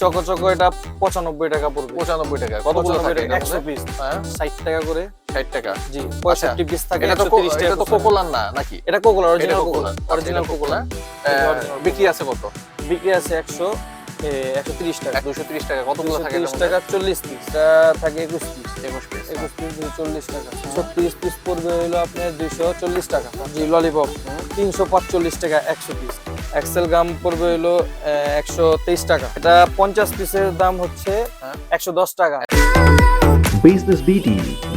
Choco choco এটা পঁচানব্বই টাকা পড়বে। পঁচানব্বই টাকা। টাকা একশো পিস হ্যাঁ। ষাট টাকা করে। ষাট টাকা। জি পঁয়ষট্টি পিস থাকে এটা তো কোকোলার না নাকি? এটা Kokola original Kokola Kokola original Kokola original বিক্রি আছে কত? বিক্রি আছে একশো একশো তিরিশ টাকা। দুশো ত্রিশ টাকা। কতগুলো থাকে তিরিশ টাকা চল্লিশ পিস থাকে একুশ পিস একুশ পিস একুশ পিস চল্লিশ টাকা। ছত্রিশ পিস পড়বে হলো আপনার দুইশো চল্লিশ টাকা। জি ললিপপ তিনশো পাঁচচল্লিশ টাকা একশো পিস এক্সেল গাম পড়বে হলো একশো তেইশ টাকা। এটা পঞ্চাশ পিসের দাম হচ্ছে। একশো দশ টাকা। Business BD,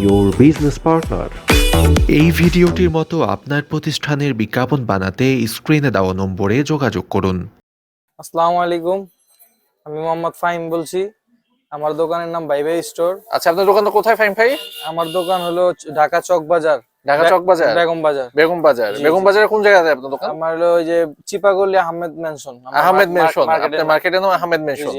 your business partner. এই ভিডিওটির মতো আপনার প্রতিষ্ঠানের বিজ্ঞাপন বানাতে স্ক্রিনে দেওয়া নম্বরে যোগাযোগ করুন। আসসালামু আলাইকুম আমি মোহাম্মদ ফাহিম বলছি। আমার দোকানের নাম ভাই ভাই স্টোর। আচ্ছা আপনার দোকানটা কোথায় ফাইম ভাই? আমার দোকান হলো ঢাকা চক বাজার ঢাকা চক বাজার বেগম বাজার বেগম বাজার বেগম বাজারে কোন জায়গাতে আপনার দোকান? আমার হলো ওই যে চিপাগলি আহমেদ মেনশন আহমেদ মেনশন আপনার মার্কেটের নাম আহমেদ মেনশন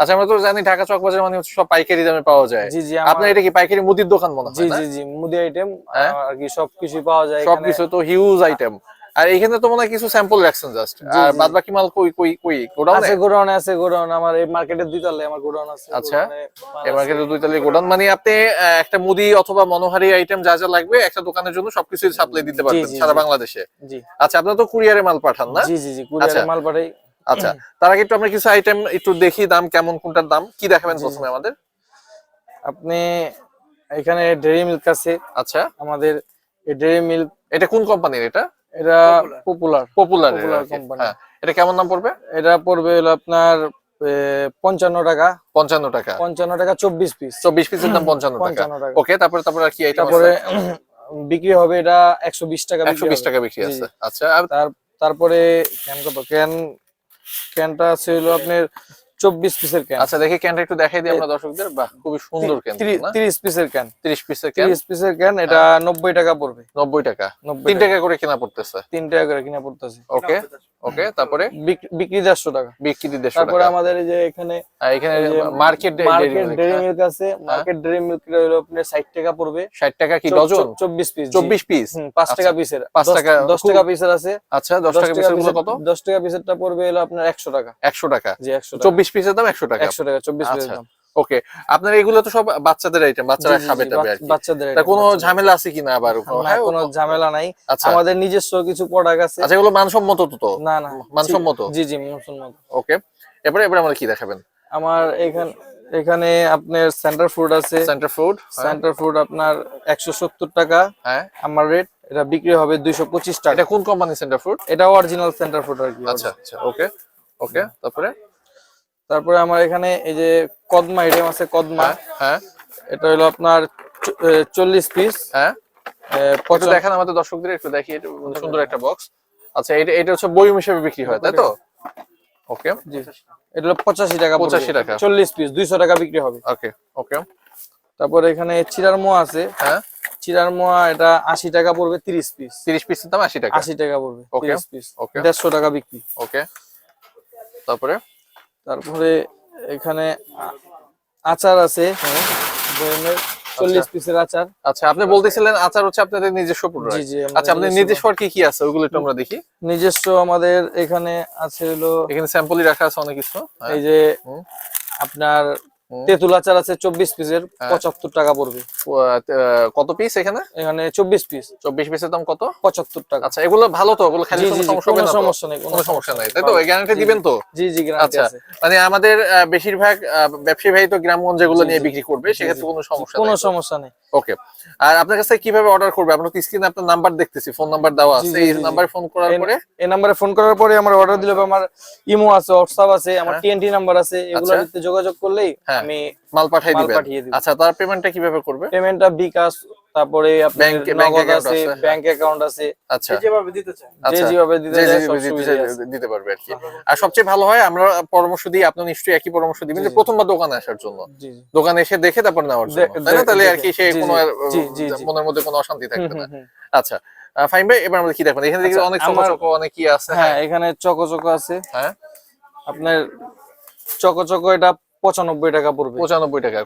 আচ্ছা আমরা তো জানি ঢাকা চক বাজার মানে সব পাইকারি দামে পাওয়া যায়। জি জি আপনার এটা কি পাইকারি মুদির দোকান মনে হয় জি জি জি মুদি আইটেম হ্যাঁ? আর কি সবকিছু পাওয়া যায়। সবকিছু তো হিউজ আইটেম আর এখানে তো মনে হয় কিছু স্যাম্পল রাখছেন জাস্ট আর বাদ বাকি মাল কই কই কই? গোডাউন আছে গোডাউন আছে গোডাউন আমার এই মার্কেটের দুই তলায় আমার গোডাউন আছে। আচ্ছা। এই আছে। মার্কেটে দুই তলি গোডাউন মানে আপনি একটা মুদি অথবা মনোহারি আইটেম যা যা লাগবে একটা দোকানের জন্য সবকিছু সাপ্লাই দিতে পারবেন সারা বাংলাদেশে। জি। আচ্ছা আপনারা তো কুরিয়ারে মাল পাঠান না? জি জি জি কুরিয়ারে আচ্ছা। মাল পাঠাই। আচ্ছা তার আগে একটু আমরা কিছু আইটেম একটু দেখি দাম কেমন কোনটার দাম? কি দেখাবেন প্রথমে আমাদের? আপনি এখানে ডেরি মিল্ক আছে। আচ্ছা। আমাদের এই ডেরি মিল্ক এটা কোন কোম্পানির এটা? এটা পপুলার পপুলার। হ্যাঁ এটা কেমন দাম পড়বে এটা পড়বে হলো আপনার পঞ্চান্ন টাকা পঞ্চান্ন টাকা পঞ্চান্ন টাকা চব্বিশ পিস চব্বিশ পিসের দাম পঞ্চান্ন টাকা ওকে তারপরে তারপরে কি তারপরে বিক্রি হবে এটা একশো বিশ টাকা একশো বিশ টাকা বিক্রি আছে আচ্ছা তারপরে ক্যান কত ক্যান ক্যানটা আছে হলো আপনার চব্বিশ পিসের ক্যান আচ্ছা দেখি ক্যানটা একটু দেখাই দিই আমরা দর্শকদের। বাহ খুবই সুন্দর ক্যান তিরিশ পিসের ক্যান তিরিশ পিসের ক্যান তিরিশ পিসের ক্যান এটা নব্বই টাকা পড়বে। নব্বই টাকা। তিন টাকা টাকা। করে কেনা পড়তেছে? তিন টাকা করে কিনা পড়তেছে। ওকে ওকে তারপরে? বিক- বিক্রি দেড়শো টাকা। বিক্রি দেড়শো তারপরে আমাদের যে এখানে এখানে মার্কেট মার্কেট ডেরি মিল্ক আছে মার্কেট ডেরি মিল্ক হলো আপনার ষাট টাকা পড়বে। ষাট টাকা কি ডজন? চব্বিশ পিস চব্বিশ পিস পাঁচ আচ্ছা। টাকা পিসের পাঁচ টাকা- দশ টাকা পিসের আছে। আচ্ছা দশ টাকা পিসেরগুলো কত? দশ টাকা পিসেরটা পড়বে হলো আপনার একশো টাকা। একশো টাকা। জি একশো চব্বিশ পিসের দাম একশো টাকা। একশো টাকা চব্বিশ পিসের আচ্ছা, দাম। ওকে আপনার এগুলো তো সব বাচ্চাদের আইটেম বাচ্চারা খাবে আর বাচ্চাদের তা কোনো ঝামেলা আছে কিনা আবার? হ্যাঁ, কোনো ঝামেলা নাই। আচ্ছা। আমাদের নিজস্ব কিছু প্রোডাক্ট আছে। আচ্ছা এগুলো মানসম্মত তো তো? না না। মানসম্মত? জি জি মানসম্মত। ওকে এবারে এবারে আমরা কি দেখাবেন? আমার এখানে এখানে আপনার সেন্টার ফুড আছে। সেন্টার ফুড সেন্টার ফুড আপনার একশো সত্তর টাকা। হ্যাঁ। আমার রেট এটা বিক্রি হবে দুইশো পঁচিশ টাকা। এটা কোন কোম্পানি সেন্টার ফুড এটা অরিজিনাল সেন্টার ফুড আর কি। আচ্ছা আচ্ছা। ওকে ওকে তারপরে? তারপরে আমার এখানে এই যে কদমা আইটেম আছে কদমা। হ্যাঁ হ্যাঁ। এটা হলো আপনার চল্লিশ পিস হ্যাঁ। দেখান আমাদের দর্শকদের একটু দেখি এটা সুন্দর একটা বক্স আচ্ছা এটা এটা হচ্ছে বইম হিসেবে বিক্রি হয় তাই তো? ওকে জি। এটা হলো পঁচাশি টাকা 85 টাকা। চল্লিশ পিস দুইশো টাকা বিক্রি হবে। ওকে ওকে তারপর এখানে চিরার মোয়া আছে। হ্যাঁ। চিরার মোয়া এটা আশি টাকা পড়বে তিরিশ পিস তিরিশ পিসের দাম আশি টাকা। আশি টাকা পড়বে ওকে পিস okay. দেড়শো টাকা বিক্রি। ওকে তারপরে? তারপরে এখানে আচার আছে। বয়ামের চল্লিশ পিসের আচার। আচ্ছা আপনি বলতেছিলেন আচার হচ্ছে আপনাদের নিজস্ব প্রোডাক্ট জি জি আচ্ছা আপনাদের নিজস্ব আর কি কি আছে? ওগুলো একটু আমরা দেখি। নিজস্ব আমাদের এখানে আছে হলো এখানে স্যাম্পলই রাখা আছে অনেক কিছু। হ্যাঁ। এই যে আপনার। তেঁতুল আচার আছে চব্বিশ পিসের হ্যাঁ। পঁচাত্তর টাকা পড়বে। কত পিস এখানে? এখানে চব্বিশ পিস চব্বিশ পিসের দাম কত? পঁচাত্তর টাকা। আচ্ছা এগুলো ভালো তো ওগুলো খালি কোনো সমস্যা নেই কোনো সমস্যা নাই। তাই তো গ্যারান্টি দিবেন তো? জি জি আচ্ছা মানে আমাদের বেশিরভাগ ব্যবসায়ী ভাই তো গ্রামগঞ্জ যেগুলো জি, নিয়ে বিক্রি করবে সেক্ষেত্রে কোনো সমস্যা কোনো সমস্যা নেই। ওকে আর আপনার কাছে কীভাবে অর্ডার করবে? আপনার স্ক্রিনে আপনার নাম্বার দেখতেছি ফোন নাম্বার দেওয়া আছে এই। নাম্বারে ফোন করার পরে? এই নাম্বারে ফোন করার পরে আমার অর্ডার দিলে বা আমার ইমো আছে হোয়াটসঅ্যাপ আছে আমার হ্যাঁ। টিএনটি নাম্বার আছে এগুলোতে যোগাযোগ করলেই হ্যাঁ। আমি মাল পাঠিয়ে দিবেন। আচ্ছা তার পেমেন্টটা কীভাবে করবে? পেমেন্টটা বিকাশ তারপরে নগদ আছে। ব্যাংক অ্যাকাউন্ট আছে। আচ্ছা। যেভাবে দিতে চান আচ্ছা। যেভাবে দিতে পারবে আর কি। আর সবচেয়ে ভালো হয় আমরা পরামর্শ দিই আপনি নিশ্চয়ই একই পরামর্শ দিবেন যে প্রথমবার দোকানে আসার জন্য। দোকানে এসে দেখে তারপর নেওয়ার জন্য। তাই না? তাহলে আর কি সে কোনো। মনের মধ্যে কোনো অশান্তি থাকবে না। আচ্ছা। ফাহিম ভাই এবার আমরা কি দেখবেন? এখানে দেখি আচ্ছা, অনেক চকো চকো অনেক কি আছে। হ্যাঁ এখানে চকো চকো আছে। হ্যাঁ। আপনার চকো চকো এটা পঁচানব্বই টাকা পড়বে। পঁচানব্বই টাকা।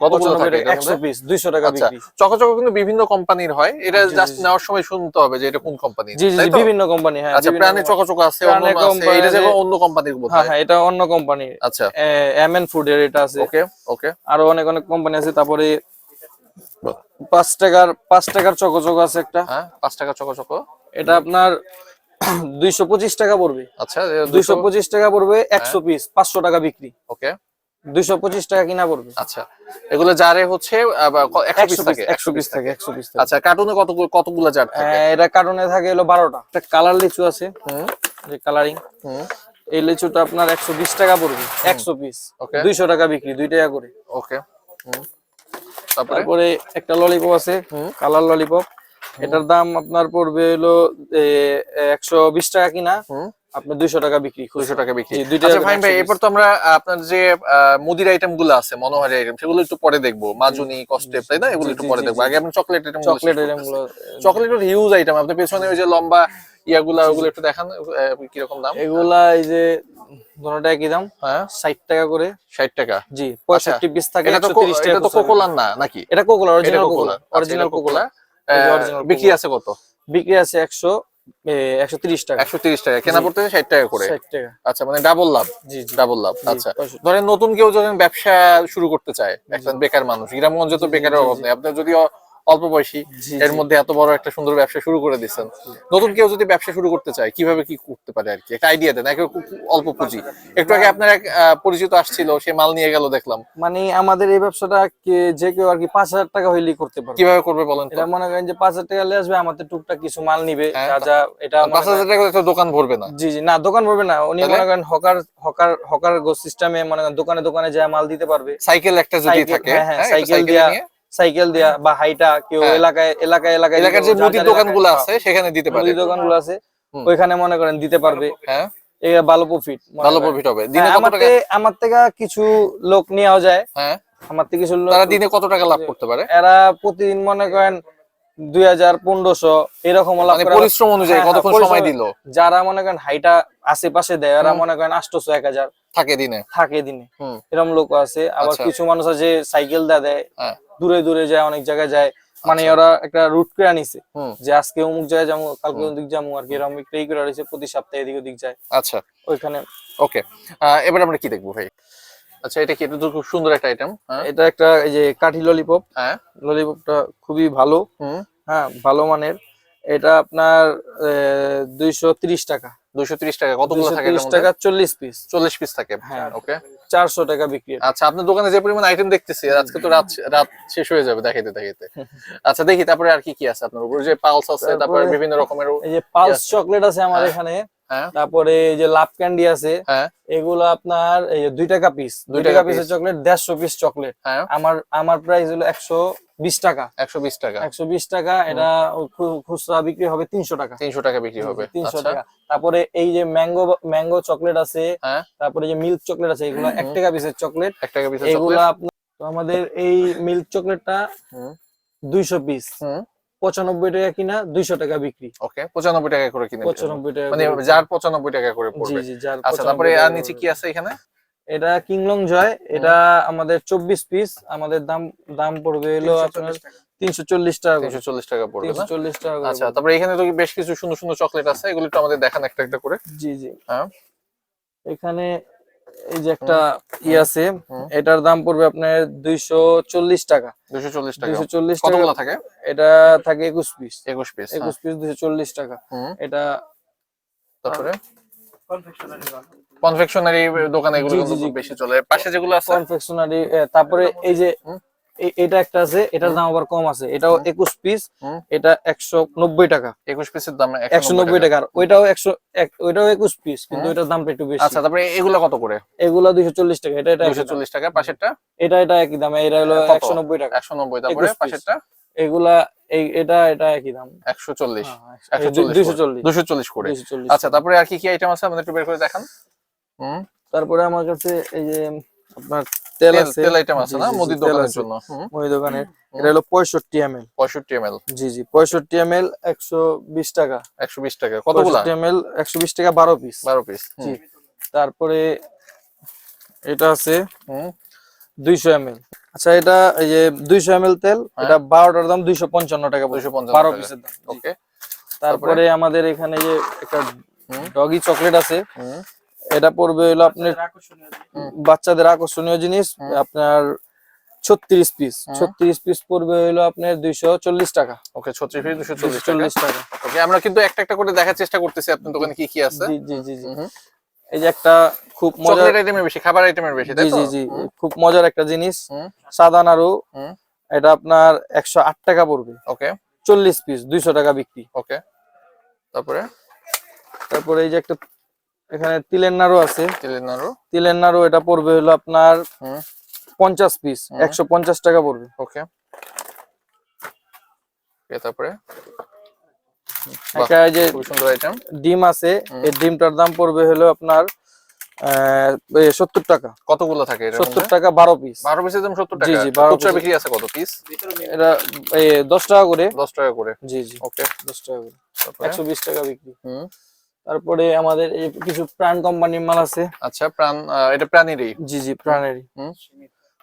একশো পিস দুইশো টাকা আচ্ছা চকচক কিন্তু বিভিন্ন কোম্পানির হয়। এটা জাস্ট নেওয়ার সময় শুনতে হবে যে এটা কোন কোম্পানি জি জি জি, বিভিন্ন কোম্পানি হ্যাঁ আচ্ছা চকচক আছে অন্য এটা কোম্পানির হ্যাঁ হ্যাঁ এটা অন্য কোম্পানি আচ্ছা। ফুডের এটা আছে। ওকে ওকে আরও অনেক অনেক কোম্পানি আছে। তারপরে পাঁচ টাকার পাঁচ টাকার চকচক আছে একটা। হ্যাঁ পাঁচ টাকা চকচক। এটা আপনার দুইশো পঁচিশ টাকা পড়বে। আচ্ছা দুইশো পঁচিশ টাকা পড়বে একশো পিস পাঁচশো টাকা বিক্রি। ওকে দুইশো পঁচিশ টাকা কিনা পড়বে। আচ্ছা এগুলো জারে হচ্ছে একশো পিস থাকে একশো পিস থাকে। একশো পিস থাকে আচ্ছা কার্টুনে কতগুলো কতগুলো জার থাকে? হ্যাঁ, এটা কার্টুনে থাকে হলো বারোটা। একটা কালার লিচু আছে। হুম যে কালারিং হুম। এই লিচুটা আপনার একশো বিশ টাকা পড়বে একশো পিস. দুইশো টাকা বিক্রি দুই টাকা করে। ওকে তারপরে? একটা ললিপপ আছে হুম। কালার ললিপপ এটার দাম আপনার পড়বে হলো একশো বিশ টাকা কিনা। হুম। আপনার দুইশো টাকা বিক্রি দুশো টাকা বিক্রি। আচ্ছা ফাইন ভাই এরপর তো আমরা আপনার যে মুদির আইটেমগুলো আছে মনোহারি আইটেম সেগুলো একটু পরে দেখব। মাজুনি কস্টেপ তাই না? এগুলো একটু পরে দেখব। আগে আপনি চকলেট আইটেম চকলেট এরকমগুলো চকলেটের হিউজ আইটেম আপনি পেছনে ওই যে লম্বা ইয়াগুলা ওগুলো একটু দেখান কীরকম দাম? এগুলা এই যে দুটোটা একই দাম। হ্যাঁ। ষাট টাকা করে। ষাট টাকা? জি পঁয়ষট্টি পিস থাকে এটা তো একশো তিরিশ কো- টাকা এটা তো। কোকোলার না নাকি? এটা কোকোলা অরিজিনাল কোকোলা কোকোলা অরিজিনাল কোকোলা বিক্রি আছে কত? বিক্রি আছে একশো একশো তিরিশ টাকা। একশো তিরিশ টাকা। কেনা পড়তে ষাট টাকা করে। ষাট টাকা। আচ্ছা মানে ডাবল লাভ। জি ডাবল লাভ। আচ্ছা। ধরেন নতুন কেউ যখন ব্যবসা শুরু করতে চায় একজন বেকার মানুষ গ্রামগঞ্জে তো বেকারের অভাব নেই। আপনার যদি অল্প বয়সী এর মধ্যে এত বড় একটা সুন্দর ব্যবসা শুরু করে দিচ্ছেন। নতুন কেউ যদি ব্যবসা শুরু করতে চায় কীভাবে কি করতে পারে আর কি? একটা আইডিয়া দেন একে অল্প পুঁজি। একটু আগে আপনার এক পরিচিত আসছিল সে মাল নিয়ে গেল দেখলাম। মানে আমাদের এই ব্যবসাটা যে কেউ আর কি পাঁচ হাজার টাকা হইলেই করতে পারবে। কীভাবে করবে বলেন এটা মনে করেন যে পাঁচ হাজার টাকা নিয়ে আসবে আমাদের টুকটাক কিছু মাল নিবে হ্যাঁ, যা এটা পাঁচ হাজার টাকা তো দোকান ভরবে না। জি জি না দোকান ভরবে না। উনি মনে করেন হকার হকার হকার গো সিস্টেমে মনে করেন দোকানে দোকানে যা মাল দিতে পারবে। সাইকেল একটা যদি থাকে হ্যাঁ, হ্যাঁ, হ্যাঁ, সাইকেল সাইকেল দিয়া সাইকেল দেয়া বা হাইটা কেউ হ্যাঁ। এলাকায় এলাকায় এলাকায় এলাকার যে মুদির দোকানগুলো আছে সেখানে দিতে পারে। মুদির দোকানগুলো আছে ওইখানে মনে করেন দিতে পারবে। হ্যাঁ। ভালো প্রফিট ভালো প্রফিট হবে। দিনে হ্যাঁ, কত টাকা? আমার থেকে কিছু লোক নেওয়া যায়। হ্যাঁ। আমার থেকে কিছু লোক তারা দিনে কত টাকা লাভ করতে পারে? এরা প্রতিদিন মনে করেন দুই হাজার পনেরোশো এরকম মানে। পরিশ্রম অনুযায়ী হ্যাঁ, হ্যাঁ, কতক্ষণ সময় দিল? যারা মনে করেন হাইটা আশেপাশে দেয় এরা মনে করেন আটশোশো এক হাজার। থাকে দিনে? থাকে দিনে। এরকম লোক আছে। আবার আচ্ছা। কিছু মানুষ আছে সাইকেল দেয়া দেয়। হ্যাঁ। দূরে দূরে যায় অনেক জায়গায় যায়। মানে ওরা একটা রুট করে আনিছে। যে আজকে অমুক জায়গায় যাব কালকে ওদিক যাব আর কি। এরকম একটা ই করে রয়েছে প্রতি সপ্তাহে এদিক ওদিক যায়। আচ্ছা। ওইখানে। ওকে। এবার আমরা কি দেখব ভাই? আচ্ছা এটা কি? এটা তো খুব সুন্দর একটা আইটেম হ্যাঁ? এটা একটা এই যে কাঠি ললিপপ হ্যাঁ। ললিপপটা খুবই ভালো। হুম। হ্যাঁ ভালো মানের। এটা আপনার দুইশো তিরিশ টাকা। দুইশো তিরিশ টাকা কতগুলো থাকে টাকা পিস চল্লিশ পিস থাকে হ্যাঁ। ওকে চারশো টাকা বিক্রি আচ্ছা আপনার দোকানে যে পরিমাণ আইটেম দেখতেছি আজকে তো রাত রাত শেষ হয়ে যাবে দেখাইতে দেখাইতে আচ্ছা দেখি তারপরে আর কি কি আছে আপনার উপর যে পালস আছে তারপরে বিভিন্ন রকমের এই যে পালস। চকলেট আছে আমার হ্যাঁ। এখানে তারপরে এই যে লাভ ক্যান্ডি আছে হ্যাঁ। এগুলো আপনার এই যে দুই টাকা পিস দুই টাকা পিসের চকলেট দেড়শো পিস চকলেট হ্যাঁ। আমার আমার প্রাইস হলো একশো বিশ টাকা। একশো বিশ টাকা। একশো বিশ টাকা এটা খুচরা বিক্রি হবে তিনশো টাকা। তিনশো টাকা বিক্রি হবে। তিনশো আচ্ছা। টাকা। তারপরে এই যে ম্যাঙ্গো ম্যাঙ্গো চকলেট আছে হ্যাঁ। তারপরে যে মিল্ক চকলেট আছে এগুলো এক টাকা পিসের চকলেট এক টাকা পিস এগুলো আপনার আমাদের এই মিল্ক চকলেটটা দুইশো পিস পঁচানব্বই টাকা কিনা দুইশো টাকা বিক্রি। ওকে পঁচানব্বই টাকা করে কিনে পঁচানব্বই টাকা মানে যার পঁচানব্বই টাকা করে জি জি যার আচ্ছা তারপরে আর নিচে কি আছে এখানে? এটা কিংলং জয় এটা আমাদের চব্বিশ পিস আমাদের দাম দাম পড়বে হলো আপনার তিনশো চল্লিশ টাকা তিনশো চল্লিশ টাকা পড়বে তিনশো চল্লিশ টাকা আচ্ছা তারপরে এখানে তো বেশ কিছু সুন্দর সুন্দর চকলেট আছে এগুলো একটু আমাদের দেখান একটা একটা করে। জি জি। হ্যাঁ। এখানে এই যে একটা ই আছে এটার দাম পড়বে আপনার দুইশো চল্লিশ টাকা। দুশো চল্লিশ টাকা। দুইশো চল্লিশ টাকা কতগুলো থাকে? এটা থাকে একুশ পিস একুশ পিস একুশ পিস দুইশো চল্লিশ টাকা। এটা তারপরে? কনফেকশনারি দোকানে এগুলো বেশি চলে। পাশে যেগুলো আছে? কনফেকশনারি তারপরে এই যে এটা একটা আছে এটার দাম আবার কম আছে। এটাও একুশ পিস এটা একশো নব্বই টাকা। একুশ পিসের দাম একশো নব্বই টাকা। ওইটাও একশো এক- ওইটাও একুশ পিস কিন্তু হুম। এটার দামটা একটু বেশি। আচ্ছা তারপরে এগুলো কত করে? এগুলা দুইশো চল্লিশ টাকা এটা এটা দুশো চল্লিশ টাকা পাশেরটা? এটা এটা একই দাম এটা হলো একশো নব্বই টাকা। একশো নব্বই তারপরে 21 piece। পাশেরটা? এগুলা এই এটা এটা একই দাম। একশো চল্লিশ। হ্যাঁ, একশো দুইশো চল্লিশ। দুশো চল্লিশ করে। আচ্ছা তারপরে আর কি কি আইটেম আছে? আমাদের একটু বের করে দেখান। হুম। তারপরে আমার কাছে এই যে আপনার তেল তেল আছে। তেল আইটেম আছে না? মুদির দোকানের জন্য। মুদি দোকানের। এটা হলো পঁয়ষট্টি এম এল পঁয়ষট্টি এম জি জি পঁয়ষট্টি এম এল একশো বিশ টাকা। একশো বিশ টাকা। কতগুলা? পঁয়ষট্টি এম এল একশো বিশ টাকা বারো পিস বারো পিস জি। তারপরে এটা আছে হুম। দুইশো এম এল আচ্ছা এটা এই যে দুইশো এম এল তেল হ্যাঁ। এটা বারোটার দাম দুইশো পঞ্চান্ন টাকা পড়বে। 255 বারো টাকা। পিসের দাম। ওকে তারপরে আমাদের এখানে যে একটা ডগি চকলেট আছে। এটা পড়বে হলো আপনার বাচ্চাদের আকর্ষণীয় জিনিস। আপনার ছত্রিশ পিস ছত্রিশ পিস পড়বে হলো আপনার দুইশো চল্লিশ টাকা। ওকে ছত্রিশ পিস দুশো চল্লিশ টাকা। চল্লিশ টাকা। ওকে আমরা কিন্তু একটা একটা করে দেখার চেষ্টা করতেছি আপনার দোকানে কি কি আছে। জি জি জি জি। এই যে একটা খুব মজার আইটেমের বেশি খাবার আইটেমের বেশি জি জি জি খুব মজার একটা জিনিস সাদা নাড়ু। হুম। এটা আপনার একশো আট টাকা পড়বে। ওকে। চল্লিশ পিস দুইশো টাকা বিক্রি। ওকে। তারপরে? তারপরে এই যে একটা এখানে তিলের নাড়ু আছে। তেলের নাড়ু। তিলের নাড়ু এটা পড়বে হলো আপনার পঞ্চাশ পিস একশো পঞ্চাশ টাকা পড়বে। ওকে। তারপরে? একটা যে সুন্দর আইটেম ডিম আছে এই ডিমটার দাম পড়বে হলো আপনার সত্তর টাকা। কতগুলো থাকে সত্তর টাকা বারো পিস বারো পিসের দাম সত্তর টাকা। জি, জি, 12 খুচরা বিক্রি আছে কত পিস এটা দশ টাকা করে। দশ টাকা করে। জি জি। ওকে। দশ টাকা করে। একশো বিশ টাকা বিক্রি। হুম। তারপরে আমাদের এই কিছু প্রাণ কোম্পানির মাল আছে। আচ্ছা প্রাণ এটা প্রাণেরই? জি জি প্রাণেরই। হুম।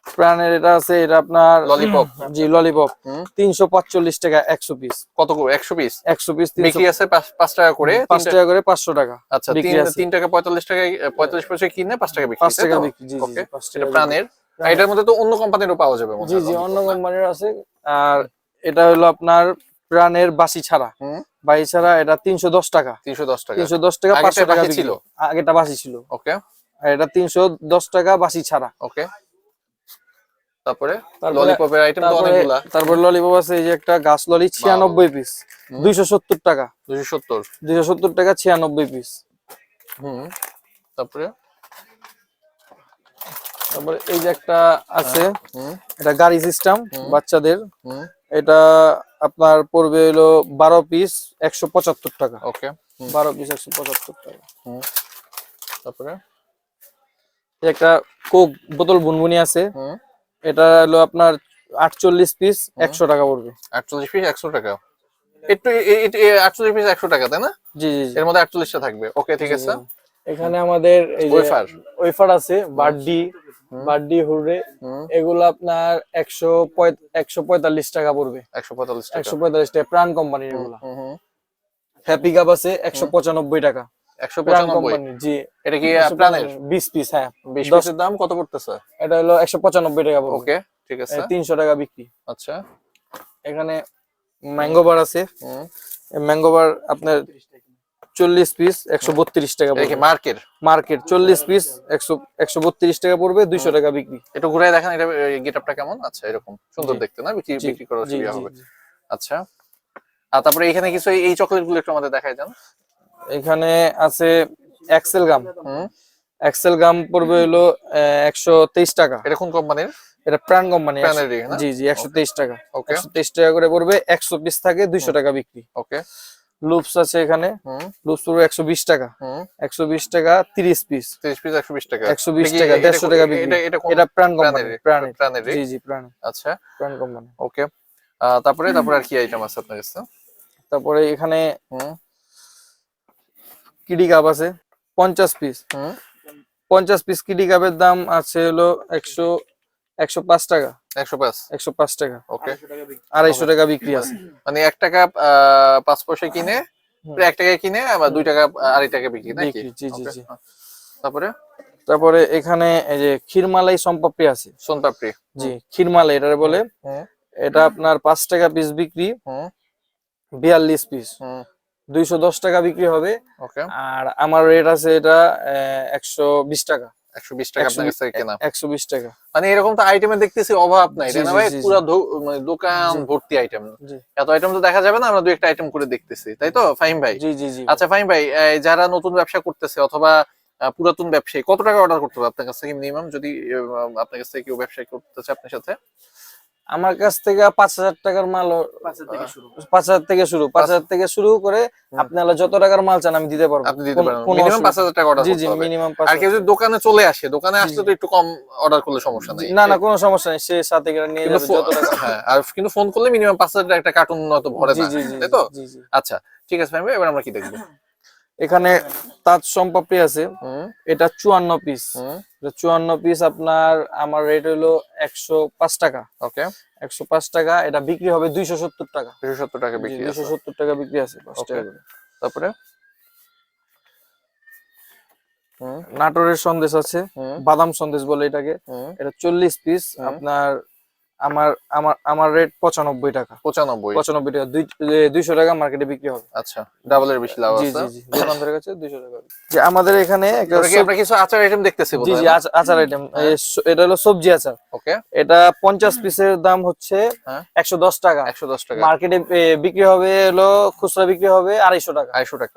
প্রাণের এটা আছে এটা আপনার ললিপপ জি ললিপপ তিনশো পাঁচচল্লিশ টাকা একশো পিস কত একশো পিস একশো পিস বিক্রি আছে পাঁচ- টাকা করে পাঁচ টাকা করে পাঁচশো টাকা। আচ্ছা বিক্রি তিন আছে। তিন টাকা পঁয়তাল্লিশ টাকা পঁয়তাল্লিশ পয়সা কিনে পাঁচ টাকা বিক্রি পাঁচ টাকা বিক্রি জি এটা প্রাণের। প্রাণের। এটার মধ্যে তো অন্য কোম্পানিরও পাওয়া যাবে জি জি অন্য কোম্পানির আছে। আর এটা হলো আপনার প্রাণের বাসি ছাড়া। হুম বাসি ছাড়া এটা তিনশো দশ টাকা। তিনশো দশ টাকা। তিনশো দশ টাকা পাঁচশো টাকা ছিল? আগেটা বাসি ছিল। ওকে। আর এটা তিনশো দশ টাকা বাসি ছাড়া। ওকে। তারপরে ললিপপের আইটেম তো অনেকগুলা। তারপর ললিপপ আছে এই যে একটা গাছ ললি ছিয়ানব্বই পিস হুম। দুইশো সত্তর টাকা। দুশো সত্তর। দুইশো সত্তর টাকা ছিয়ানব্বই পিস হুম। তারপরে? তারপরে এই যে একটা আছে। হুম। এটা গাড়ি সিস্টেম বাচ্চাদের। হুম। এটা আপনার পড়বে হলো বারো পিস একশো পঁচাত্তর টাকা। ওকে। বারো পিস একশো পঁচাত্তর টাকা। হুম। তারপরে? একটা কোক বোতল বুনবুনি আছে। হুম। এটা হলো আপনার আটচল্লিশ পিস একশো টাকা পড়বে। আটচল্লিশ পিস একশো টাকা। একটু আটচল্লিশ পিস একশো টাকা তাই না? জি জি জি। এর মধ্যে আটচল্লিশটা থাকবে। ওকে ঠিক আছে। এখানে আমাদের ওয়েফার। ওয়েফার আছে বার্ডি হুররে হুম। এগুলো আপনার একশো একশো পঁয়তাল্লিশ টাকা পড়বে। একশো পঁয়তাল্লিশ একশো পঁয়তাল্লিশ টাকা প্রাণ কোম্পানির এগুলো। হ্যাপি কাপ আছে একশো পঁচানব্বই টাকা। একশো পঁচানব্বই। জি। এটা কি প্রাণের বিশ পিস হ্যাঁ। বিশ পিসের দাম কত পড়তেছে? এটা হলো একশো পঁচানব্বই টাকা ওকে ঠিক আছে। তিনশো টাকা বিক্রি। আচ্ছা। এখানে ম্যাঙ্গো বার আছে। হুম। ম্যাঙ্গো বার আপনার চল্লিশ পিস একশো বত্রিশ টাকা এটা মার্কের মার্কেট? চল্লিশ পিস একশো একশো বত্রিশ টাকা পড়বে দুইশো টাকা বিক্রি। একটু ঘুরে দেখেন এটা গেটআপটা কেমন? আচ্ছা এরকম সুন্দর দেখতে না? বিক্রি বিক্রি সুবিধা হবে। আচ্ছা। আর তারপরে এখানে কিছু এই- চকলেটগুলো একটু আমাদের দেখাই যান এখানে আছে এক্সেল গাম এক্সেল গাম পড়বে হলো একশো তেইশ টাকা। এটা কোন কোম্পানির? এটা প্রাণ কোম্পানি জি জি একশো তেইশ টাকা। ওকে একশো তেইশ টাকা করে পড়বে একশো পিস থাকে দুইশো টাকা বিক্রি। ওকে লুপস আছে এখানে। হুম। লুপস পড়বে একশো বিশ টাকা। হুম। একশো বিশ টাকা তিরিশ পিস তিরিশ পিস একশো বিশ টাকা। একশো বিশ টাকা দেড়শো টাকা এটা- প্রাণ কোম্পানি? প্রাণের জি জি প্রাণ আচ্ছা। প্রাণ কোম্পানি ওকে। তারপরে তারপরে আর কি আইটেম আছে আপনার কাছে? তারপরে এখানে কিডি কাপ আছে পঞ্চাশ পিস হুম। পঞ্চাশ পিস কিডি কাপের দাম আছে হলো একশো একশো পাঁচ টাকা। একশো পাঁচ? একশো পাঁচ টাকা। ওকে আড়াইশো টাকা বিক্রি। আছে। মানে এক টাকা আহ, পাঁচ পয়সা কিনে এক টাকায় কিনে আবার দুই টাকা আড়াই টাকা বিক্রি নাকি? জি, জি, জি। তারপরে? তারপরে এখানে এই যে ক্ষীরমালাই সম্পাপড়ি আছে। সোন পাপড়ি জি ক্ষীরমালাই এটা বলে। এটা আপনার পাঁচ টাকা পিস বিক্রি। হুম। বিয়াল্লিশ পিস হুম। দুইশো দশ টাকা বিক্রি হবে। আর আমার রেট আছে এটা একশো বিশ টাকা। একশো বিশ টাকা আপনার কাছে কেনা। একশো বিশ টাকা। মানে এরকম তো আইটেমে দেখতেছি অভাব নাই না ভাই। পুরো মানে দোকান ভর্তি আইটেম এত আইটেম তো দেখা যাবে না আমরা দুই একটা আইটেম করে দেখতেছি তাই তো ফাহিম ভাই? জি জি জি। আচ্ছা ফাহিম ভাই যারা নতুন ব্যবসা করতেছে অথবা পুরাতন ব্যবসায়ী কত টাকা অর্ডার করতে হবে আপনার কাছে থেকে মিনিমাম যদি আপনার কাছে থেকে কেউ ব্যবসা করতেছে আপনার সাথে। আমার কাছ থেকে পাঁচ হাজার টাকার মাল পাঁচ হাজার থেকে শুরু পাঁচ হাজার থেকে শুরু করে আপনারা যত টাকার মাল চান আমি দিতে পারব। আপনি দিতে মিনিমাম পাঁচ হাজার টাকা অর্ডার জি জি মিনিমাম আর কেউ যদি দোকানে চলে আসে দোকানে আসলে তো একটু কম অর্ডার করলে সমস্যা নেই। না না কোনো সমস্যা নেই। সে সাথে করে নিয়ে কিন্তু যাবে যত টাকা হ্যাঁ আর কিন্তু ফোন করলে মিনিমাম পাঁচ হাজার একটা কার্টুন হয়তো ভরে না। তাই তো? আচ্ছা ঠিক আছে ভাই এবার আমরা কি দেখব? এখানে তাজ সম্পাপড়ি আছে। এটা চুয়ান্ন পিস এটা চুয়ান্ন পিস আপনার আমার রেট হলো একশো পাঁচ টাকা। ওকে একশো পাঁচ টাকা এটা বিক্রি হবে দুইশো সত্তর টাকা। দুশো সত্তর টাকা বিক্রি দুইশো সত্তর টাকা বিক্রি আছে পাঁচ টাকা করে। তারপরে? নাটোরের সন্দেশ আছে। বাদাম সন্দেশ বলে এটাকে। এটা চল্লিশ পিস আপনার আমার আমার আমার রেট পঁচানব্বই টাকা। পঁচানব্বই? পঁচানব্বই টাকা। দুই দুইশো টাকা মার্কেটে বিক্রি হবে। আচ্ছা ডাবলের বেশি লাভ আছে? দোকানদারের কাছে দুইশো টাকা। যে আমাদের এখানে আমরা কিছু আচার আইটেম দেখতেছি জি জি আচার আইটেম এটা হলো সবজি আচার। ওকে এটা পঞ্চাশ পিসের দাম হচ্ছে হ্যাঁ। একশো দশ টাকা। একশো দশ টাকা। মার্কেটে বিক্রি হবে হলো খুচরা বিক্রি হবে আড়াইশো টাকা। আড়াইশো টাকা.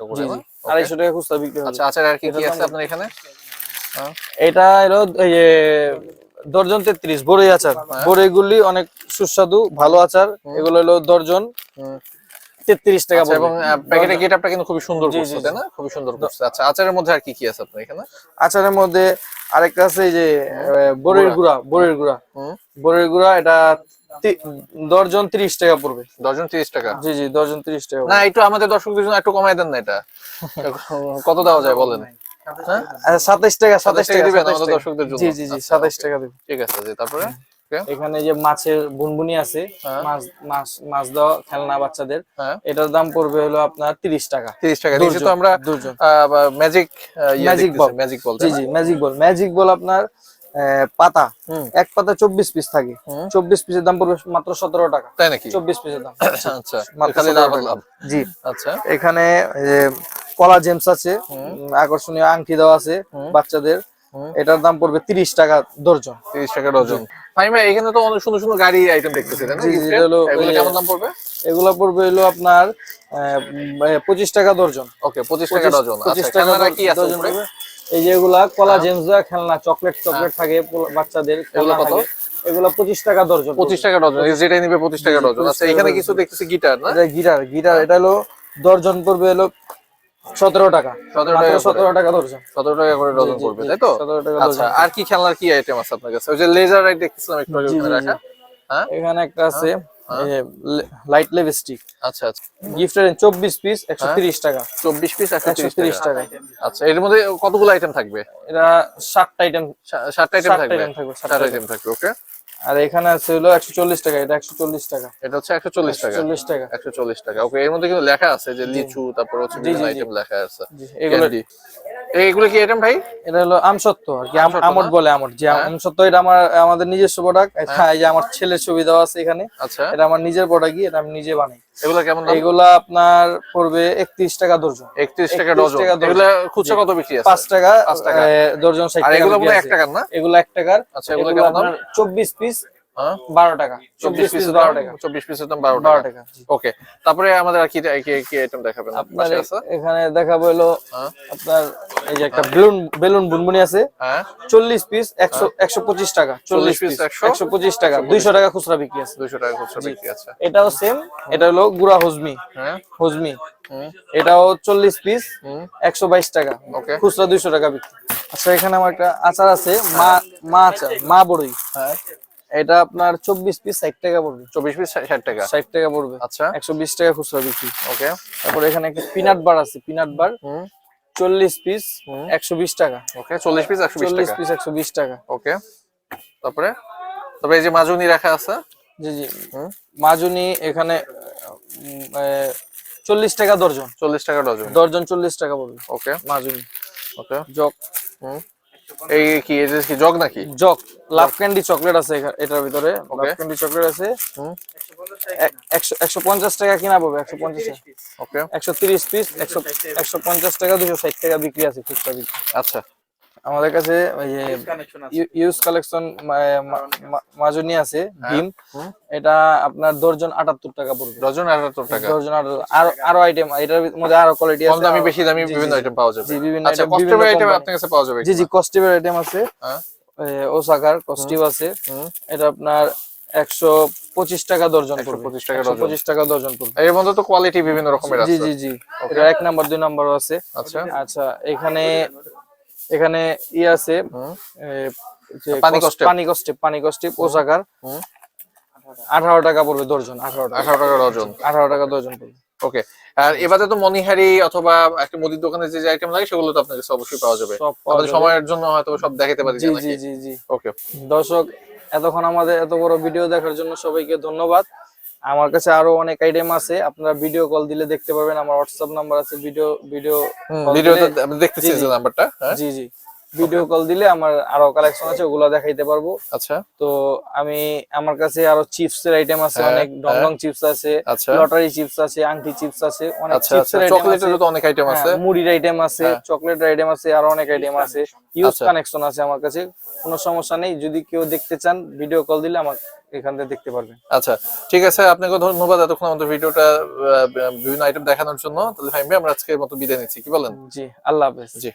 আড়াইশো টাকা খুচরা বিক্রি হবে। আচ্ছা আচার আর কি কি আছে আপনার এখানে? এটা হলো দর্জন তেত্রিশ বড়ই আচার। হ্যাঁ। বড়ই গুলি অনেক সুস্বাদু ভালো আচার। এগুলো হলো দর্জন তেত্রিশ টাকা আচ্ছা, এবং। প্যাকেটের গেটআপটা কিন্তু খুবই সুন্দর জি, করছে তাই না? খুবই সুন্দর করছে। আচ্ছা আচারের মধ্যে আর কি কি আছে আপনার এখানে? আচারের মধ্যে আরেকটা আছে এই যে বড়ির গুঁড়া বড়ির গুঁড়া। বড়ির গুঁড়া এটা দর্জন তিরিশ টাকা পড়বে। দর্জন তিরিশ টাকা? জি জি দর্জন তিরিশ টাকা না একটু আমাদের দর্শকদের জন্য একটু কমাই দেন না এটা। কত দেওয়া যায় বলেন? হ্যাঁ? সাতাইশ টাকা সাতাইশ টাকা দিবেন আমাদের দর্শকদের জন্য। জি জি জি আচ্ছা, okay. টাকা দেবো ঠিক আছে জি তারপরে? এখানে যে মাছের বুনবুনি আছে হ্যাঁ। মাছ মাছ মাছ দেওয়া খেলনা বাচ্চাদের হ্যাঁ। এটার দাম পড়বে হলো আপনার তিরিশ টাকা। তিরিশ টাকা। নিচে তো আমরা দুজন magic Magic ball। Magic ball জি জি ম্যাজিক বল ম্যাজিক বল আপনার আহ, পাতা। হুম। এক পাতা চব্বিশ পিস থাকে। চব্বিশ পিসের দাম পড়বে মাত্র সতেরো টাকা। তাই নাকি? চব্বিশ পিসের দাম। আচ্ছা মাত্র খালি 17 লাভ টাকা। লাভ জি। আচ্ছা। এখানে কলা জেমস আছে আকর্ষণীয় আংটি দেওয়া আছে বাচ্চাদের। এটার দাম পড়বে তিরিশ টাকা দর্জন তিরিশ টাকা ডজন ফাইমা এখানে তো অনেক সুন্দর সুন্দর গাড়ি আইটেম দেখতেছি এগুলো কেমন দাম পড়বে? এগুলা পড়বে হলো আপনার পঁচিশ টাকা দর্জন ওকে পঁচিশ টাকা ডজন পঁচিশ আচ্ছা টাকা কি ডজন এই যে এগুলা কলা জেমস দেওয়া খেলনা চকলেট চকলেট থাকে পোলা- বাচ্চাদের এগুলো কত? থাকে। এগুলা পঁচিশ টাকা দর্জন পঁচিশ টাকা ডজন যেটা নিবে পঁচিশ টাকা ডজন আচ্ছা এখানে কিছু দেখতেছি গিটার না? গিটার গিটার এটা হলো দর্জন পড়বে হলো সতেরো টাকা। 17 টাকা। সতেরো টাকা দর্জন সতেরো টাকা করে ডজন পড়বে তাই তো? 17 টাকা আচ্ছা আর কি খেলনার কি আইটেম আছে আপনার কাছে? ওই যে লেজার রাইট দেখতেছিলাম একটু আগে রাখা। হ্যাঁ? এখানে একটা আছে লাইট লিপস্টিক আচ্ছা আচ্ছা। গিফটের চব্বিশ পিস একশো তিরিশ টাকা। চব্বিশ পিস একশো একশো তিরিশ টাকা। আচ্ছা এর মধ্যে কতগুলো আইটেম থাকবে? এটা ষাটটা আইটেম সা- আইটেম সাতটা থাকবে। item থাকবে, সাতটা সাতটা আইটেম থাকবে ওকে আর এখানে আছে হলো একশো চল্লিশ টাকা এটা একশো চল্লিশ টাকা। এটা হচ্ছে একশো চল্লিশ টাকা। চল্লিশ টাকা। একশো চল্লিশ টাকা। ওকে এর মধ্যে কিন্তু লেখা আছে যে লিচু তারপর হচ্ছে বিভিন্ন। আইটেম লেখা আছে। জি, এগুলো কি আইটেম ভাই? এটা হলো আমসত্ত্ব আর কি আমট বলে আমট যে হ্যাঁ। আমসত্ত্ব এটা আমার আমাদের নিজস্ব প্রোডাক্ট এই যে আমার ছেলের সুবিধা আছে এখানে। আচ্ছা। এটা আমার নিজের প্রোডাক্ট এটা আমি নিজে বানাই। এগুলো কেমন এগুলা আপনার পড়বে একত্রিশ টাকা দর্জন। একত্রিশ টাকা 31 টাকা ডজন। এগুলো খুচরা কত বিক্রি আছে? পাঁচ টাকা পাঁচ টাকা। এ, দর্জন ষাট আর টাকা এগুলো বিক্রি মনে হয় এক টাকার না? এগুলো এক টাকার। আচ্ছা, এগুলো এগুলো কেমন দাম? আপনার চব্বিশ পিস হ্যাঁ বারো টাকা। চব্বিশ পিস বারো টাকা। চব্বিশ পিসের দাম বারো টাকা। ওকে তারপরে আমাদের আর কি কি- কি আইটেম দেখাবেন? আপনার আছে? এখানে দেখাবো হলো হ্যাঁ। আপনার এই যে একটা বেলুন বেলুন বুনবুনি আছে। হ্যাঁ। চল্লিশ পিস একশো একশো পঁচিশ টাকা। চল্লিশ পিস পিস। 100 একশো পঁচিশ টাকা। দুইশো টাকা খুচরা বিক্রি আছে। দুইশো টাকা খুচরা বিক্রি আছে। এটাও সেম এটা হলো গুড়া হজমি। হ্যাঁ। হজমি। এটাও চল্লিশ পিস একশো বাইশ টাকা। ওকে খুচরা দুইশো টাকা বিক্রি। আচ্ছা এখানে আমার একটা আচার আছে মা মা আচার মা বড়ই। হ্যাঁ। এটা আপনার চব্বিশ পিস ষাট টাকা পড়বে। চব্বিশ পিস ষাট টাকা। ষাট টাকা পড়বে। আচ্ছা। একশো বিশ টাকা খুচরা বিক্রি। ওকে তারপর এখানে একটা পিনাট বার আছে। পিনাট বার হুম। চল্লিশ পিস। একশো বিশ টাকা। ওকে চল্লিশ পিস একশো চল্লিশ পিস একশো বিশ টাকা। ওকে তারপরে? তারপরে এই যে মাজুনি রাখা আছে? জি জি। মাজুনি এখানে চল্লিশ টাকা দর্জন। চল্লিশ টাকা ডজন। দর্জন চল্লিশ টাকা পড়বে। ওকে মাজুনি। Okay jug. হুম। এই কি এই কি জগ নাকি? জগ লাভ ক্যান্ডি চকলেট আছে এটার ভিতরে। লাভ ক্যান্ডি চকলেট আছে। হুম। এক- একশো একশো পঞ্চাশ টাকা কিনা পাবে একশো পঞ্চাশ টাকা। ওকে। একশো তিরিশ পিস একশো একশো পঞ্চাশ টাকা দুশো ষাট টাকা বিক্রি আছে ঠিক বিক্রি। আচ্ছা। আমাদের কাছে ওই যে ইউজ কালেকশন মাজুনি আছে ডিম। এটা আপনার দর্জন আটাত্তর টাকা পড়বে। ডজন আটাত্তর টাকা। দর্জন আরও আরও আইটেম এটার মধ্যে আরও কোয়ালিটি কম আছে। দামি বেশি দামি বিভিন্ন আইটেম পাওয়া যাবে। জি বিভিন্ন আচ্ছা কস্টিউম আইটেম। আপনার কাছে পাওয়া যাবে জি জি? কস্টিভের আইটেম আছে। হ্যাঁ। ওসাকার কস্টিভ আছে। এটা আপনার একশো পঁচিশ টাকা দর্জন পড়বে। 125 টাকা। পঁচিশ টাকা দর্জন পড়বে। এর মধ্যে তো কোয়ালিটি বিভিন্ন রকমের জি জি জি। এটা এক নাম্বার দুই নাম্বারও আছে। আচ্ছা। আচ্ছা এখানে এখানে ই আছে পানি কস্টেপ। পানি কস্টেপ ওসাকার আঠারো টাকা পড়বে দর্জন আঠারো টাকা। আঠারো টাকা আঠারো টাকা দর্জন পড়বে। ওকে। আর এবারে তো মনিহারি অথবা একটা মুদির দোকানে যে আইটেম লাগে সেগুলো তো আপনার কাছে অবশ্যই পাওয়া যাবে। আমাদের সময়ের জন্য হয়তো সব দেখাতে পারি জি জি জি। ওকে। দর্শক এতক্ষণ আমাদের এত বড় ভিডিও দেখার জন্য সবাইকে ধন্যবাদ। আমার কাছে আরও অনেক আইটেম আছে। আপনারা ভিডিও কল দিলে দেখতে পাবেন আমার হোয়াটসঅ্যাপ নাম্বার আছে ভিডিও ভিডিও ভিডিও দেখতেছি নাম্বারটা জি জি। ভিডিও কল দিলে আমার আরও কালেকশন আছে ওগুলো দেখাইতে পারব। আচ্ছা। তো আমি আমার কাছে আরও চিপস এর আইটেম আছে হ্যাঁ, অনেক ডং ডং চিপস আছে আচ্ছা। লটারি চিপস আছে আংটি চিপস আছে অনেক আচ্ছা চিপস আচ্ছা। এর আছে। চকলেটেরও তো অনেক আইটেম আছে। হ্যাঁ, মুড়ির আইটেম আছে হ্যাঁ। চকলেট আইটেম আছে আরও অনেক আইটেম আছে। ইউজ আচ্ছা। কানেকশন আছে আমার কাছে। কোনো সমস্যা নেই যদি কেউ দেখতে চান ভিডিও কল দিলে আমার এখান থেকে দেখতে পারবেন আচ্ছা ঠিক আছে। আপনাকে ধন্যবাদ এতক্ষণ আমাদের ভিডিওটা আহ, বিভিন্ন আইটেম দেখানোর জন্য। তাহলে ফাইম ভাই আমরা আজকের মতো বিদায় নিচ্ছি। কি বলেন? জি আল্লাহ হাফেজ। জি।